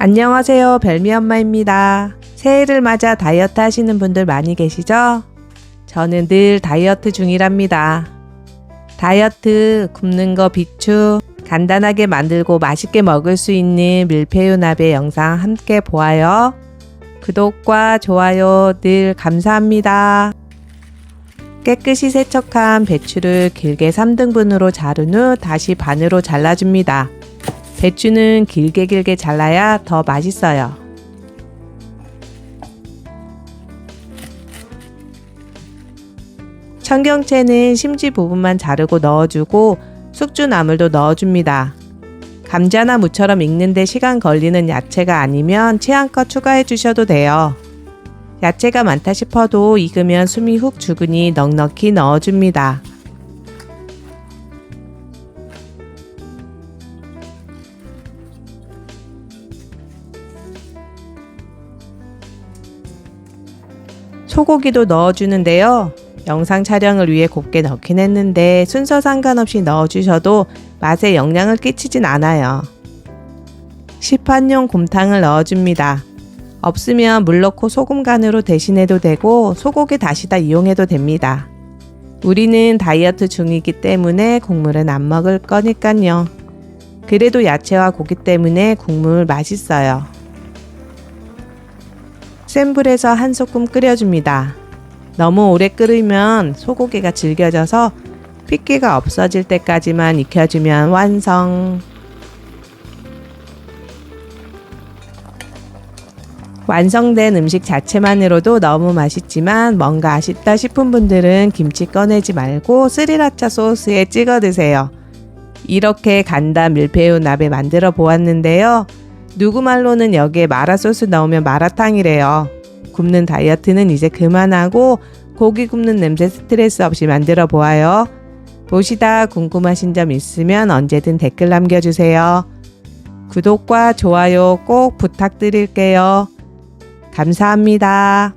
안녕하세요. 별미 엄마입니다. 새해를 맞아 다이어트 하시는 분들 많이 계시죠? 저는 늘 다이어트 중이랍니다. 다이어트, 굽는 거 비추, 간단하게 만들고 맛있게 먹을 수 있는 나베 영상 함께 보아요. 구독과 좋아요 늘 감사합니다. 깨끗이 세척한 배추를 길게 3등분으로 자른 후 다시 반으로 잘라줍니다. 배추는 길게 길게 잘라야 더 맛있어요. 청경채는 심지 부분만 자르고 넣어주고 숙주나물도 넣어줍니다. 감자나 무처럼 익는데 시간 걸리는 야채가 아니면 취향껏 추가해 주셔도 돼요. 야채가 많다 싶어도 익으면 숨이 훅 죽으니 넉넉히 넣어줍니다. 소고기도 넣어주는데요. 영상 촬영을 위해 곱게 넣긴 했는데 순서 상관없이 넣어주셔도 맛에 영향을 끼치진 않아요. 시판용 곰탕을 넣어줍니다. 없으면 물 넣고 소금 간으로 대신해도 되고 소고기 다시다 이용해도 됩니다. 우리는 다이어트 중이기 때문에 국물은 안 먹을 거니까요. 그래도 야채와 고기 때문에 국물 맛있어요. 센 불에서 한 소끔 끓여줍니다. 너무 오래 끓이면 소고기가 질겨져서 핏기가 없어질 때까지만 익혀주면 완성. 완성된 음식 자체만으로도 너무 맛있지만 뭔가 아쉽다 싶은 분들은 김치 꺼내지 말고 스리라차 소스에 찍어 드세요. 이렇게 간단 밀푀유 나베 만들어 보았는데요. 누구 말로는 여기에 마라 소스 넣으면 마라탕이래요. 굽는 다이어트는 이제 그만하고 고기 굽는 냄새 스트레스 없이 만들어 보아요. 보시다 궁금하신 점 있으면 언제든 댓글 남겨주세요. 구독과 좋아요 꼭 부탁드릴게요. 감사합니다.